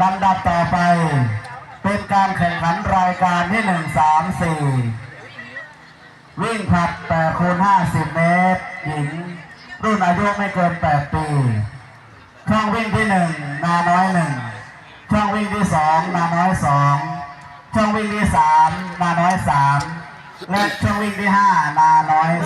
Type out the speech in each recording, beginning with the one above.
ลำดับต่อไป เป็นการแข่งขันรายการที่ 1 3 4 วิ่งผัด8คูณ50 เมตร หญิง รุ่นอายุไม่เกิน 8 ปี ช่องวิ่งที่ 1 นาน้อย 1 ช่องวิ่งที่ 2 นาน้อย 2 ช่องวิ่งที่ 3 นาน้อย 3 และช่องวิ่งที่ 5 นาน้อย 2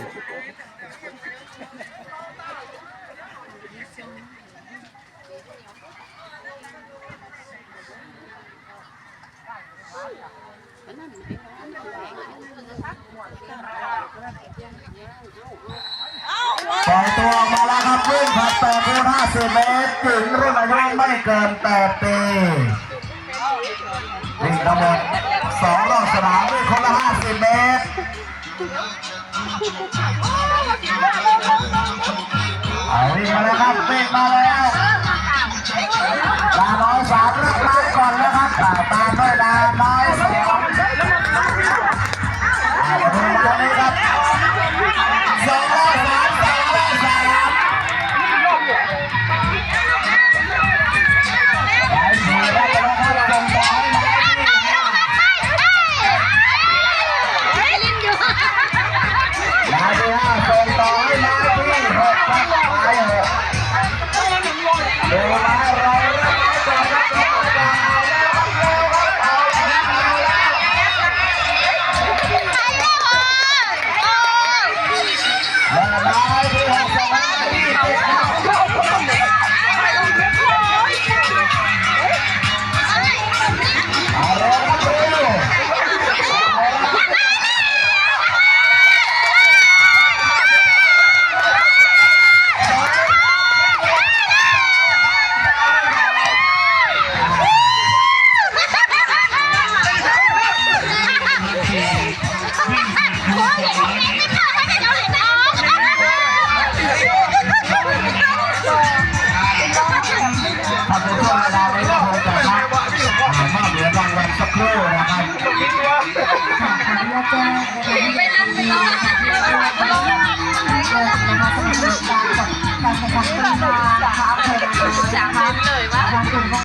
ปล่อยตัวออกมาแล้วครับวิ่งผัดแปดคูณห้าสิบเมตรหญิงรุ่นอายุไม่เกินแปดปีวิ่งทั้งหมดสองรอบสนามวิ่งคนละห้าสิบเมตร เอาอีกมาแล้วครับวิ่งมาแล้ว ไปจ๊ะ